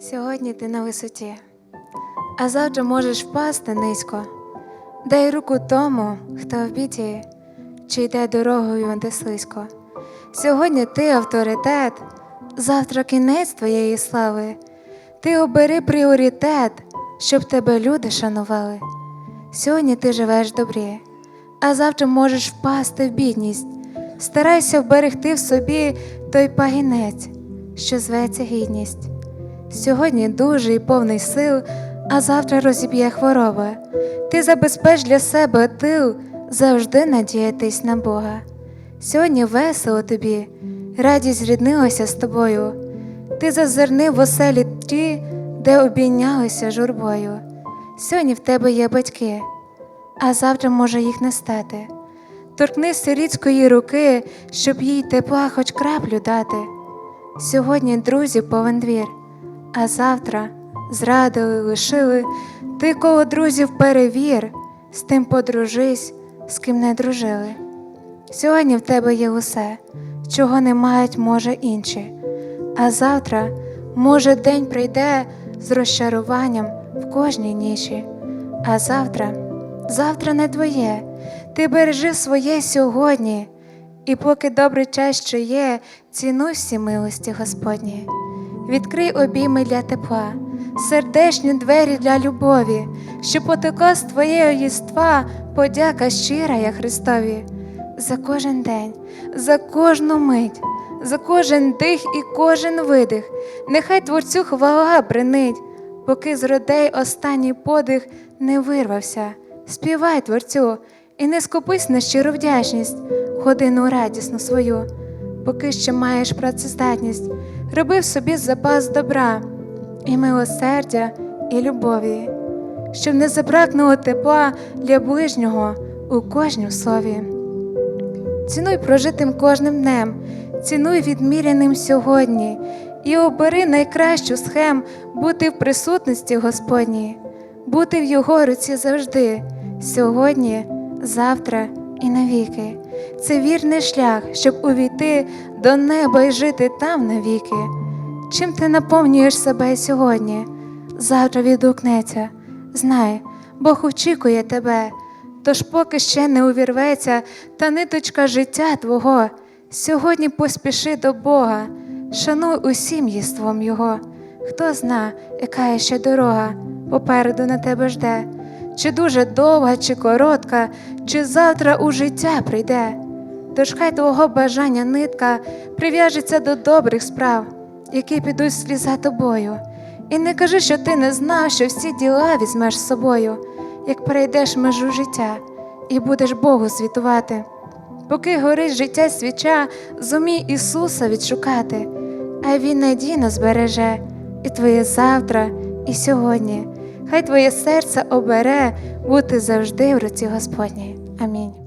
Сьогодні ти на висоті, а завтра можеш впасти низько. Дай руку тому, хто в біді, чи йде дорогою, де слизько. Сьогодні ти авторитет, завтра кінець твоєї слави. Ти обери пріоритет, щоб тебе люди шанували. Сьогодні ти живеш добрі, а завтра можеш впасти в бідність. Старайся вберегти в собі той пагінець, що зветься гідність. Сьогодні дуже і повний сил, а завтра розіб'є хвороба. Ти забезпеч для себе тил, завжди надіятись на Бога. Сьогодні весело тобі, радість зріднилася з тобою. Ти зазирни в оселі ті, де обійнялися журбою. Сьогодні в тебе є батьки, а завтра може їх не стати. Торкнися рідської руки, щоб їй тепла хоч краплю дати. Сьогодні друзів повен двір, а завтра зрадили, лишили. Ти коло друзів перевір, з тим подружись, з ким не дружили. Сьогодні в тебе є усе, чого не мають, може, інші. А завтра, може, день прийде з розчаруванням в кожній ніші. А завтра, завтра не твоє, ти бережи своє сьогодні, і поки добрий час ще є, цінуй всі милості Господні. Відкрий обійми для тепла, сердечні двері для любові, що потекла з твоєї єства подяка щира я Христові. За кожен день, за кожну мить, за кожен дих і кожен видих, нехай творцю хвала бренить, поки з родей останній подих не вирвався. Співай творцю і не скупись на щиру вдячність, годину радісну свою, поки ще маєш працездатність, роби в собі запас добра і милосердя, і любові, щоб не забракнуло тепла для ближнього у кожнім слові. Цінуй прожитим кожним днем, цінуй відміряним сьогодні і обери найкращу схем бути в присутності Господній, бути в Його руці завжди, сьогодні, завтра і навіки. Це вірний шлях, щоб увійти до неба і жити там навіки. Чим ти наповнюєш себе сьогодні? Завтра відгукнеться. Знай, Бог очікує тебе. Тож поки ще не увірветься та ниточка життя Твого, сьогодні поспіши до Бога, шануй усім єством Його. Хто зна, яка ще дорога попереду на тебе жде, чи дуже довга, чи коротка, чи завтра у життя прийде. Тож хай твого бажання нитка прив'яжеться до добрих справ, які підуть вслід за тобою. І не кажи, що ти не знав, що всі діла візьмеш з собою як перейдеш межу життя і будеш Богу світувати. Поки горить життя свіча, зумій Ісуса відшукати, а Він надійно збереже і твоє завтра, і сьогодні. Хай твоє серце обере бути завжди в руці Господній. Амінь.